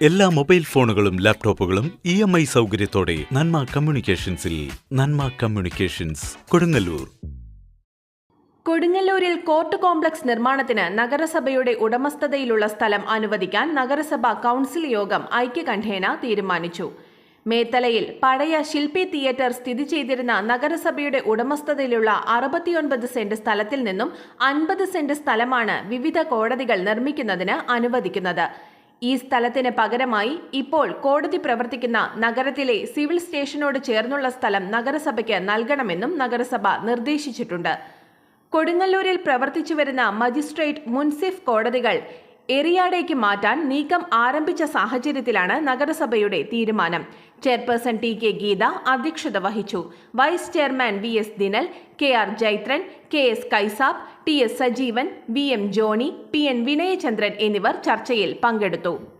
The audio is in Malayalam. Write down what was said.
എല്ലാ മൊബൈൽ ഫോണുകളും ലാപ്ടോപ്പുകളും ഇ എം ഐ സൗകര്യത്തോടെ നന്മ കമ്മ്യൂണിക്കേഷൻസിൽ നന്മ കമ്മ്യൂണിക്കേഷൻസ് കൊടുങ്ങല്ലൂർ. കൊടുങ്ങല്ലൂരിൽ കോർട്ട് കോംപ്ലക്സ് നിർമ്മാണത്തിന് നഗരസഭയുടെ ഉടമസ്ഥതയിലുള്ള സ്ഥലം അനുവദിക്കാൻ നഗരസഭ കൗൺസിൽ യോഗം ഐക്യകണ്ഠേന തീരുമാനിച്ചു. മേത്തലയിൽ പഴയ ശില്പി തിയേറ്റർ സ്ഥിതി ചെയ്തിരുന്ന നഗരസഭയുടെ ഉടമസ്ഥതയിലുള്ള അറുപത്തിയൊൻപത് സെന്റ് സ്ഥലത്തിൽ നിന്നും അൻപത് സെന്റ് സ്ഥലമാണ് വിവിധ കോടതികൾ നിർമ്മിക്കുന്നതിന് അനുവദിക്കുന്നത്. ഈ സ്ഥലത്തിന് പകരമായി ഇപ്പോൾ കോടതി പ്രവർത്തിക്കുന്ന നഗരത്തിലെ സിവിൽ സ്റ്റേഷനോട് ചേർന്നുള്ള സ്ഥലം നഗരസഭയ്ക്ക് നൽകണമെന്നും നഗരസഭ നിർദ്ദേശിച്ചിട്ടുണ്ട്. കൊടുങ്ങല്ലൂരിൽ പ്രവർത്തിച്ചു വരുന്ന മജിസ്ട്രേറ്റ് മുൻസിഫ് കോടതികൾ എറിയാടേക്ക് മാറ്റാൻ നീക്കം ആരംഭിച്ച സാഹചര്യത്തിലാണ് നഗരസഭയുടെ തീരുമാനം. ചെയർപേഴ്സൺ ടി കെ ഗീത അധ്യക്ഷത വഹിച്ചു. Vice chairman V S Dinal K R Jaithran K S Kaisab T S Sajeevan V M Johny P N Vinayachandran എന്നിവർ ചർച്ചയിൽ പങ്കെടുത്തു.